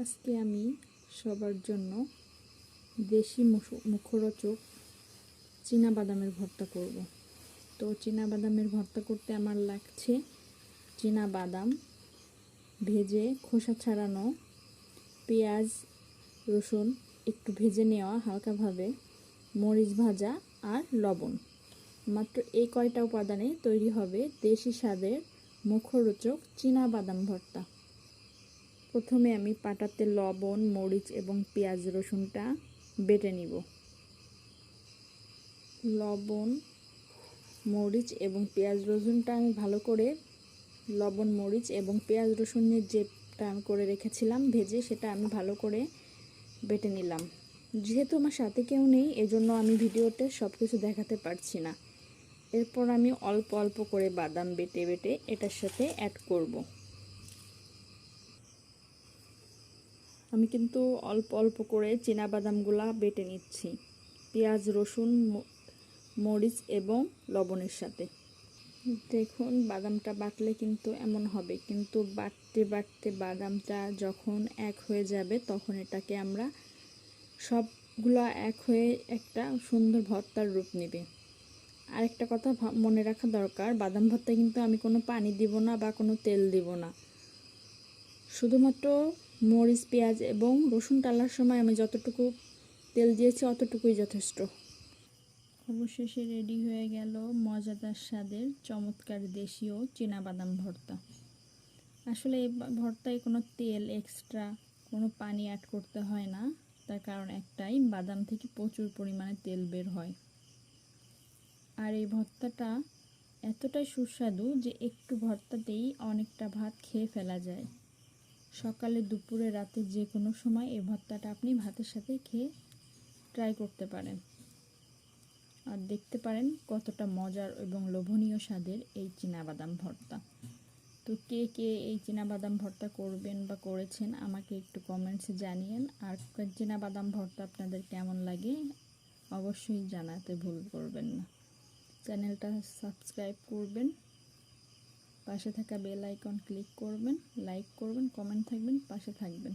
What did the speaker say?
আজকে আমি সবার জন্য দেশি মুখ- মুখরোচক চীনা বাদামের ভর্তা করব। তো চীনা বাদামের ভর্তা করতে আমার লাগছে চীনা বাদাম ভেজে খোসা ছাড়ানো পেঁয়াজ, রসুন একটু ভেজে নেওয়া হালকাভাবে, মরিচ ভাজা আর লবণ। মাত্র এই কয়টা উপাদানে তৈরি হবে দেশি স্বাদের মুখরোচক চীনা বাদাম ভর্তা। প্রথমে আমি পাটাতে লবণ, মরিচ এবং পেঁয়াজ রসুনটা বেটে নিব। লবণ, মরিচ এবং পেঁয়াজ রসুনটা আমি ভালো করে লবণ, মরিচ এবং পেঁয়াজ রসুনের যেটা আমি করে রেখেছিলাম ভেজে সেটা আমি ভালো করে বেটে নিলাম। যেহেতু আমার সাথে কেউ নেই, এজন্য আমি ভিডিওতে সব কিছু দেখাতে পারছি না। এরপর আমি অল্প অল্প করে বাদাম বেটে বেটে এটার সাথে অ্যাড করব। আমি কিন্তু অল্প অল্প করে চীনা বাদামগুলা বেটে নিচ্ছি। পেঁয়াজ, রসুন মরিচ এবং লবণের সাথে। দেখুন, বাদামটা বাটলে কিন্তু এমন হবে, কিন্তু বাটতে বাটতে বাদামটা যখন এক হয়ে যাবে, তখন এটাকে আমরা সবগুলো এক হয়ে একটা সুন্দর ভর্তার রূপ নেবে। আরেকটা কথা মনে রাখা দরকার, বাদাম ভর্তায় কিন্তু আমি কোনো পানি দিব না বা কোনো তেল দিব না। শুধুমাত্র মরিচ, পেঁয়াজ এবং রসুন টালার সময় আমি যতটুকু তেল দিয়েছি অতটুকুই যথেষ্ট। অবশেষে রেডি হয়ে গেল মজাদার স্বাদের চমৎকার দেশীয় বাদাম ভর্তা। আসলে এই ভর্তায় কোনো তেল এক্সট্রা কোনো পানি অ্যাড করতে হয় না, তার কারণ একটাই, বাদাম থেকে প্রচুর পরিমাণে তেল বের হয়। আর এই ভর্তাটা এতটাই সুস্বাদু যে একটু ভর্তাতেই অনেকটা ভাত খেয়ে ফেলা যায়। সকালে, দুপুরে, রাতে যে কোনো সময় এই ভর্তাটা আপনি ভাতের সাথে খেয়ে ট্রাই করতে পারেন। আর দেখতে পারেন কতটা মজার এবং লোভনীয় স্বাদের এই বাদাম ভর্তা। তো কে কে এই বাদাম ভর্তা করবেন বা করেছেন আমাকে একটু কমেন্টসে জানিয়েন। আর বাদাম ভর্তা আপনাদের কেমন লাগে অবশ্যই জানাতে ভুল করবেন না। চ্যানেলটা সাবস্ক্রাইব করবেন। পাশে থাকা বেল আইকন ক্লিক করবেন লাইক করবেন কমেন্ট থাকবেন পাশে থাকবেন।